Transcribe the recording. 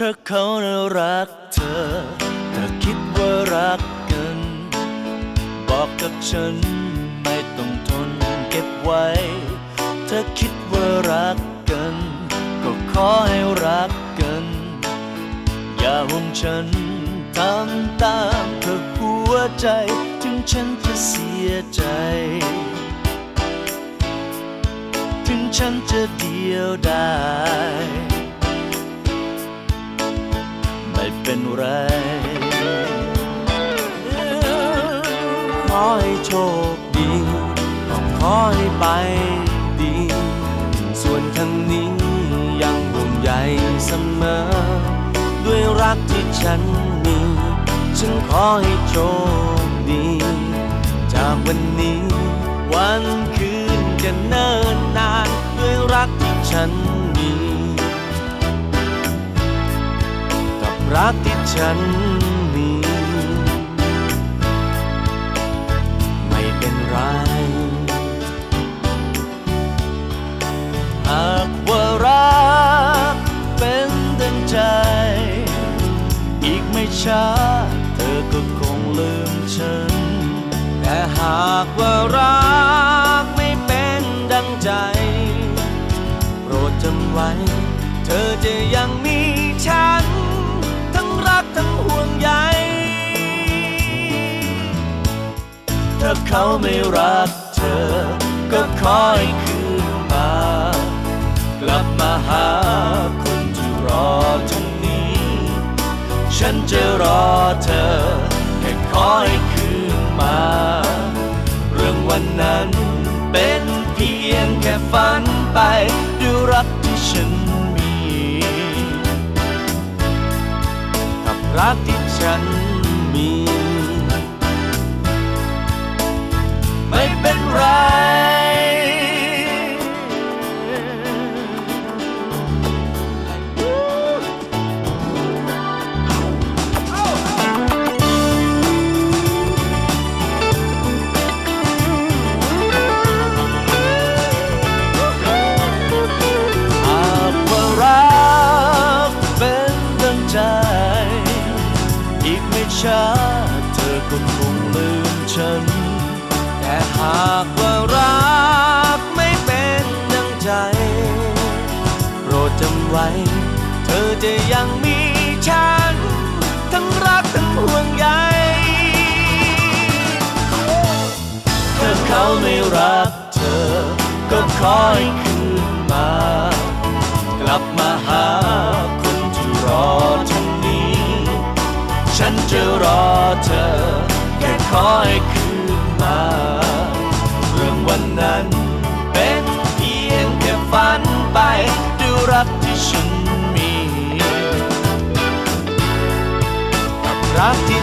ถ้าเขาน่ะรักเธอถ้าคิดว่ารักกัน บอกกับฉันไม่ต้องทนเก็บไว้ ถ้าคิดว่ารักกัน ก็ขอให้รักกัน อย่าห่วงฉันทำตามเธอหัวใจ ถึงฉันจะเสียใจ ถึงฉันจะเดียวดายไม่ เป็นไร ขอให้โชคดี ขอให้ไปดี ส่วนทางนี้ยังห่วงใยเสมอ ด้วยรักที่ฉันมี ฉันขอให้โชคดี จากวันนี้ วันคืนจะเนิ่นนาน ด้วยรักที่ฉันมี รักที่ฉันมี ไม่เป็นไร หากว่ารักเป็นดังใจ อีกไม่ช้าเธอก็คงลืมฉัน แต่หากว่ารักไม่เป็นดังใจ โปรดจำไว้ เธอจะยังมีฉัน ทั้งห่วงใยถ้าเขาไม่รักเธอ ก็ขอให้คืนมา กลับมาหาคนที่รอทั้งนี้ ฉันจะรอเธอแค่ขอให้คืนมา เรื่องวันนั้นเป็นเพียงแค่ฝันไปด้วยรักที่ฉัน รักที่ฉันมี ไม่เป็นไร ช้าเธอก็คงลืมฉัน แต่หากว่ารักไม่เป็นดังใจ โปรดจำไว้ เธอจะยังมีฉัน ทั้งรักทั้งห่วงใยถ้าเขาไม่รักเธอ ก็ขอให้คืนมา กลับมา ฉันจะรอเธอ แค่ขอให้คืนมา เรื่องวันนั้นเป็นเพียงแค่ฝันไปด้วยรักที่ฉันมี กับรักที่